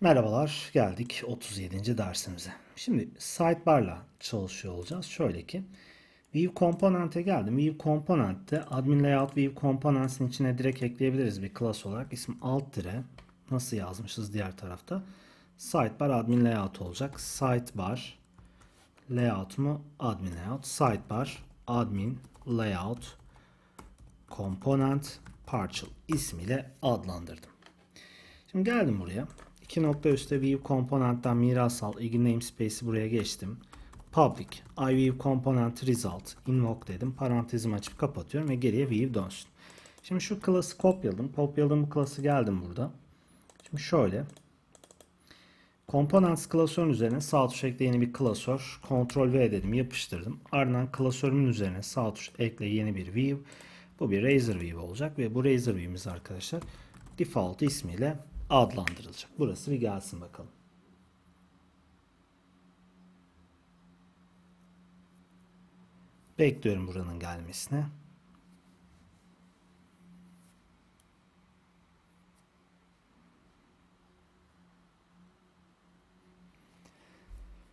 Merhabalar, geldik 37. dersimize. Şimdi sidebar'la çalışıyor olacağız. Şöyle ki, View Component'e geldim. View Component'te admin layout View Components'in içine direkt ekleyebiliriz bir class olarak. İsmi alt dire nasıl yazmışız diğer tarafta. Sidebar admin layout olacak. Sidebar layout mu? Admin layout. Sidebar admin layout component partial ismiyle adlandırdım. Şimdi geldim buraya. İki nokta üstte view component'ten miras al. ilgili namespace'i buraya geçtim. Public iView component result invoke dedim. Parantezimi açıp kapatıyorum ve geriye view dönsün. Şimdi şu class'ı kopyaladım. Kopyaladığım bu class'ı geldim burada. Şimdi şöyle. Components klasörün üzerine sağ tuş ekle yeni bir klasör. Ctrl V dedim yapıştırdım. Ardından klasörümün üzerine sağ tuş ekle yeni bir view. Bu bir Razor View olacak ve bu Razor View'imiz arkadaşlar default ismiyle adlandırılacak. Burası bir gelsin bakalım. Bekliyorum buranın gelmesini.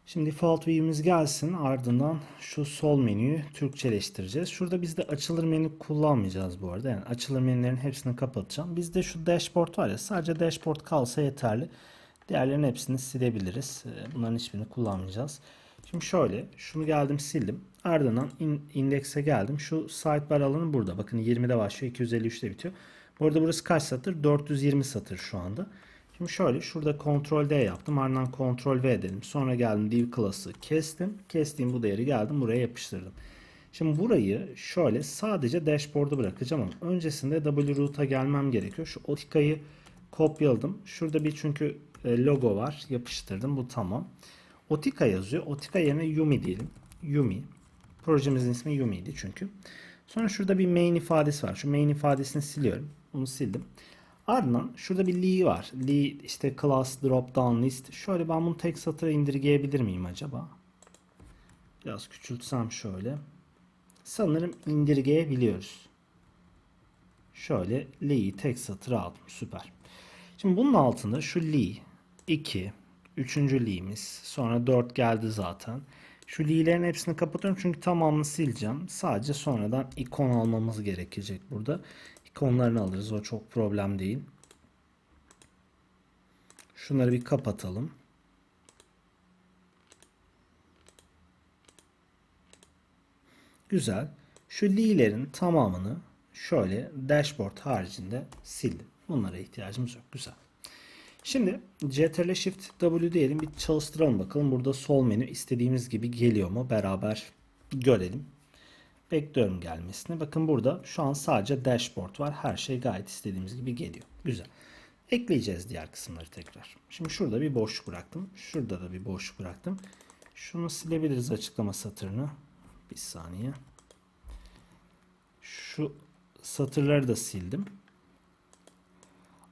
Şimdi default view'imiz gelsin. Ardından şu sol menüyü Türkçeleştireceğiz. Şurada biz de açılır menü kullanmayacağız bu arada. Yani açılır menülerin hepsini kapatacağım. Bizde şu dashboard var ya sadece dashboard kalsa yeterli. Diğerlerinin hepsini silebiliriz. Ee, Bunların hiçbirini kullanmayacağız. Şimdi şöyle şunu geldim sildim. Ardından in, indekse geldim. Şu sidebar alanı burada. Bakın 20'de başlıyor 253'te bitiyor. Bu arada burası kaç satır? 420 satır şu anda. Şimdi şöyle şurada Ctrl D yaptım. Ardından Ctrl V dedim. Sonra geldim div class'ı kestim. Kestiğim bu değeri geldim buraya yapıştırdım. Şimdi burayı şöyle sadece dashboard'a bırakacağım ama öncesinde wroot'a gelmem gerekiyor. Şu otikayı kopyaladım. Şurada bir çünkü e, logo var. Yapıştırdım. Bu tamam. Otika yazıyor. Otika yerine Yumi diyelim. Yumi. Projemizin ismi Yumi'ydi çünkü. Sonra şurada bir main ifadesi var. Şu main ifadesini siliyorum. Bunu sildim. Ardından şurada bir li var. Li işte class drop down list. Şöyle ben bunu tek satıra indirgeyebilir miyim acaba? Biraz küçültsem şöyle. Sanırım indirgeyebiliyoruz. Şöyle li'yi tek satıra aldım. Süper. Şimdi bunun altında şu li 2 üçüncü li'miz. Sonra 4 geldi zaten. Şu li'lerin hepsini kapatıyorum çünkü tamamını sileceğim. Sadece sonradan ikon almamız gerekecek burada. İkonlarını alırız. O çok problem değil. Şunları bir kapatalım. Güzel. Şu li'lerin tamamını şöyle dashboard haricinde sildim. Bunlara ihtiyacımız yok. Güzel. Şimdi Ctrl Shift W diyelim bir çalıştıralım bakalım. Burada sol menü istediğimiz gibi geliyor mu? Beraber görelim. Bekliyorum gelmesini. Bakın burada şu an sadece dashboard var. Her şey gayet istediğimiz gibi geliyor. Güzel. Ekleyeceğiz diğer kısımları tekrar. Şimdi şurada bir boşluk bıraktım. Şurada da bir boşluk bıraktım. Şunu silebiliriz açıklama satırını. Bir saniye. Şu satırları da sildim.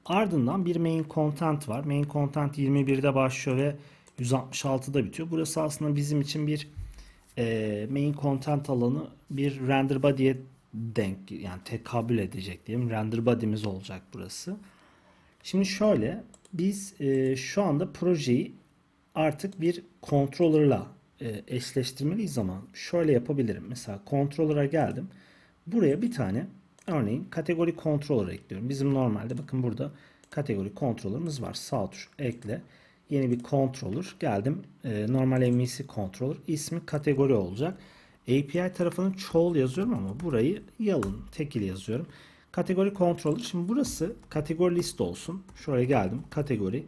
Ardından bir main content var. Main content 21'de başlıyor ve 166'da bitiyor. Burası aslında bizim için bir e, main content alanı bir render body'ye denk yani tekabül edecek diyeyim. Render body'miz olacak burası. Şimdi şöyle biz e, şu anda projeyi artık bir controller'la e, eşleştirmeliyiz ama şöyle yapabilirim. Mesela controller'a geldim. Buraya bir tane örneğin kategori controller ekliyorum. Bizim normalde bakın burada kategori controller'ımız var. Sağ tuş ekle. Yeni bir controller geldim. E, normal MVC controller ismi kategori olacak. API tarafını çoğul yazıyorum ama burayı yalın tekil yazıyorum. Kategori controller. Şimdi burası kategori list olsun. Şuraya geldim. Kategori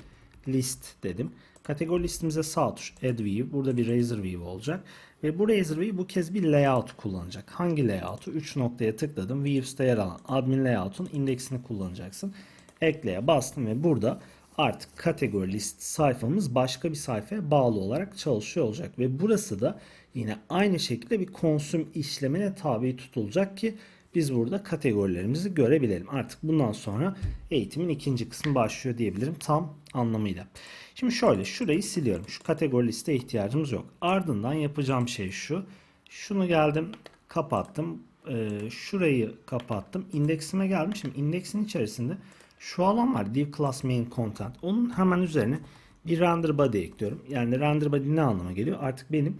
list dedim. Kategori listimize sağ tuş add view. Burada bir razor view olacak. Ve bu razor view bu kez bir layout kullanacak. Hangi layout'u? 3 noktaya tıkladım. Views'ta yer alan admin layout'un indeksini kullanacaksın. Ekleye bastım ve burada artık kategori list sayfamız başka bir sayfaya bağlı olarak çalışıyor olacak. Ve burası da yine aynı şekilde bir konsüm işlemine tabi tutulacak ki biz burada kategorilerimizi görebilelim. Artık bundan sonra eğitimin ikinci kısmı başlıyor diyebilirim tam anlamıyla. Şimdi şöyle şurayı siliyorum. Şu kategori liste ihtiyacımız yok. Ardından yapacağım şey şu. Şunu geldim kapattım. Ee, şurayı kapattım. İndeksime geldim. Şimdi indeksin içerisinde şu alan var div class main content. Onun hemen üzerine bir render body ekliyorum. Yani render body ne anlama geliyor? Artık benim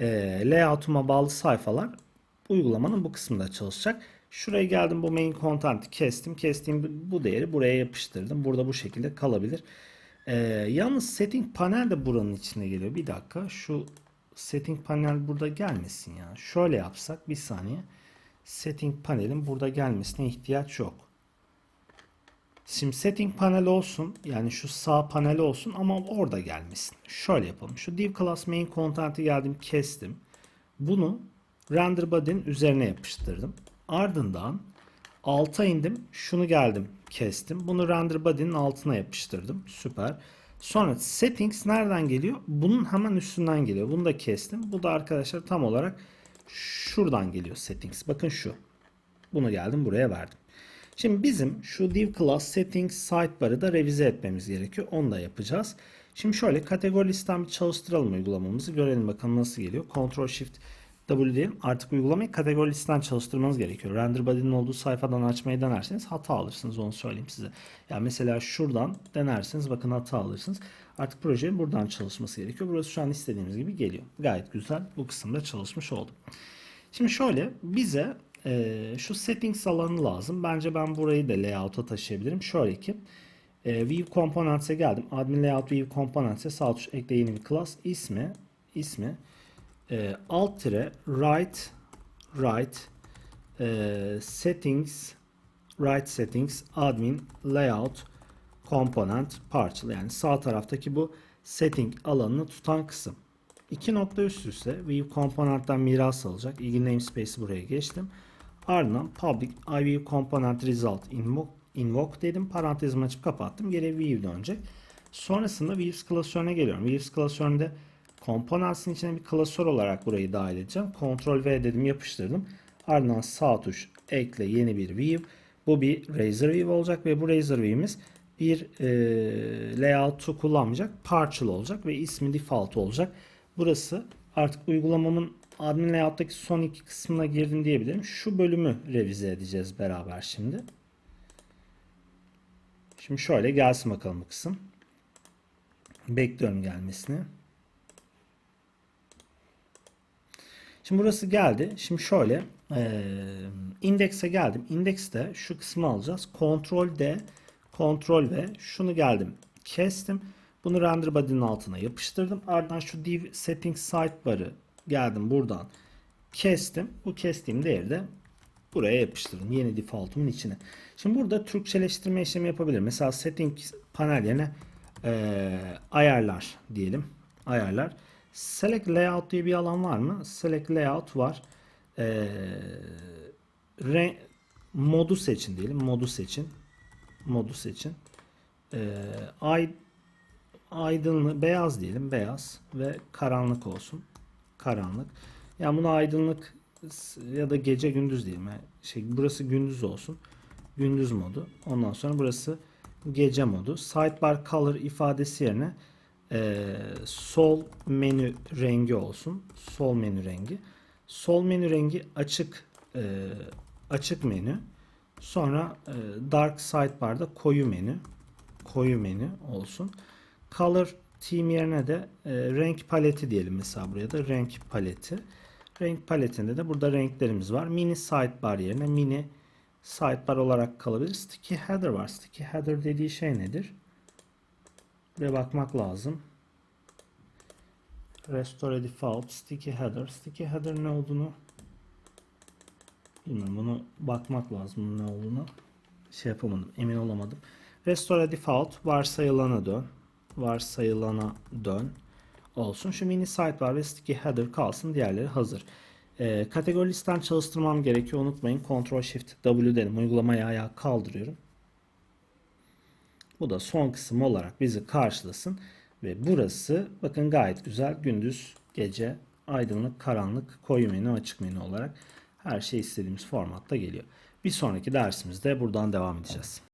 e, layout'uma bağlı sayfalar uygulamanın bu kısmında çalışacak. Şuraya geldim bu main content'i kestim. Kestiğim bu değeri buraya yapıştırdım. Burada bu şekilde kalabilir. E, yalnız setting panel de buranın içine geliyor. Bir dakika şu setting panel burada gelmesin ya. Şöyle yapsak bir saniye. Setting panelin burada gelmesine ihtiyaç yok. Şimdi setting panel olsun. Yani şu sağ panel olsun ama orada gelmesin. Şöyle yapalım. Şu div class main content'i geldim kestim. Bunu render body'nin üzerine yapıştırdım. Ardından alta indim. Şunu geldim kestim. Bunu render body'nin altına yapıştırdım. Süper. Sonra settings nereden geliyor? Bunun hemen üstünden geliyor. Bunu da kestim. Bu da arkadaşlar tam olarak şuradan geliyor settings. Bakın şu. Bunu geldim buraya verdim. Şimdi bizim şu div class settings sidebar'ı da revize etmemiz gerekiyor. Onu da yapacağız. Şimdi şöyle kategori listten bir çalıştıralım uygulamamızı. Görelim bakalım nasıl geliyor. Ctrl Shift W diyelim. Artık uygulamayı kategori listen çalıştırmanız gerekiyor. Render body'nin olduğu sayfadan açmayı denerseniz hata alırsınız. Onu söyleyeyim size. Yani mesela şuradan denerseniz bakın hata alırsınız. Artık projenin buradan çalışması gerekiyor. Burası şu an istediğimiz gibi geliyor. Gayet güzel. Bu kısımda çalışmış oldum. Şimdi şöyle bize e, şu settings alanı lazım. Bence ben burayı da layout'a taşıyabilirim. Şöyle ki e, View Components'e geldim. Admin Layout View Components'e sağ tuş ekle yeni bir class. ismi ismi e, alt tire right right e, settings right settings admin layout component partial yani sağ taraftaki bu setting alanını tutan kısım. İki nokta üst üste view component'ten miras alacak. İlgili namespace'i buraya geçtim. Ardından public iview component result invoke, invoke dedim. Parantezimi açıp kapattım. Geri view dönecek. Sonrasında views klasörüne geliyorum. Views klasöründe Components'in içine bir klasör olarak burayı dahil edeceğim. Ctrl V dedim yapıştırdım. Ardından sağ tuş ekle yeni bir view. Bu bir Razor View olacak ve bu Razor View'imiz bir e, layout'u kullanmayacak. Partial olacak ve ismi default olacak. Burası artık uygulamamın admin layout'taki son iki kısmına girdim diyebilirim. Şu bölümü revize edeceğiz beraber şimdi. Şimdi şöyle gelsin bakalım bu kısım. Bekliyorum gelmesini. Şimdi burası geldi. Şimdi şöyle e, indekse geldim. İndekste şu kısmı alacağız. Ctrl D, Ctrl V. Şunu geldim. Kestim. Bunu render body'nin altına yapıştırdım. Ardından şu div settings sidebar'ı geldim buradan kestim. Bu kestiğim değeri de buraya yapıştırdım. Yeni default'umun içine. Şimdi burada Türkçeleştirme işlemi yapabilirim. Mesela settings panel yerine e, ayarlar diyelim. Ayarlar. Select Layout diye bir alan var mı? Select Layout var. Ee, re, modu seçin diyelim. Modu seçin. Modu seçin. Ee, ay, aydınlık, beyaz diyelim. Beyaz ve karanlık olsun. Karanlık. Yani buna aydınlık ya da gece gündüz diyelim. Yani şey, burası gündüz olsun. Gündüz modu. Ondan sonra burası gece modu. Sidebar color ifadesi yerine e, sol menü rengi olsun. Sol menü rengi. Sol menü rengi açık e, açık menü. Sonra e, dark sidebar'da koyu menü. Koyu menü olsun. Color theme yerine de e, renk paleti diyelim mesela buraya da renk paleti. Renk paletinde de burada renklerimiz var. Mini sidebar yerine mini sidebar olarak kalabilir. Sticky header var. Sticky header dediği şey nedir? Buraya bakmak lazım. Restore default, sticky header. Sticky header ne olduğunu bilmiyorum. Bunu bakmak lazım ne olduğunu. Şey yapamadım. Emin olamadım. Restore default varsayılana dön. Varsayılana dön. Olsun. Şu mini sidebar ve sticky header kalsın. Diğerleri hazır. Ee, kategori listen çalıştırmam gerekiyor. Unutmayın. Ctrl Shift W dedim. Uygulamayı ayağa kaldırıyorum. Bu da son kısım olarak bizi karşılasın. Ve burası bakın gayet güzel gündüz, gece, aydınlık, karanlık, koyu menü, açık menü olarak her şey istediğimiz formatta geliyor. Bir sonraki dersimizde buradan devam edeceğiz.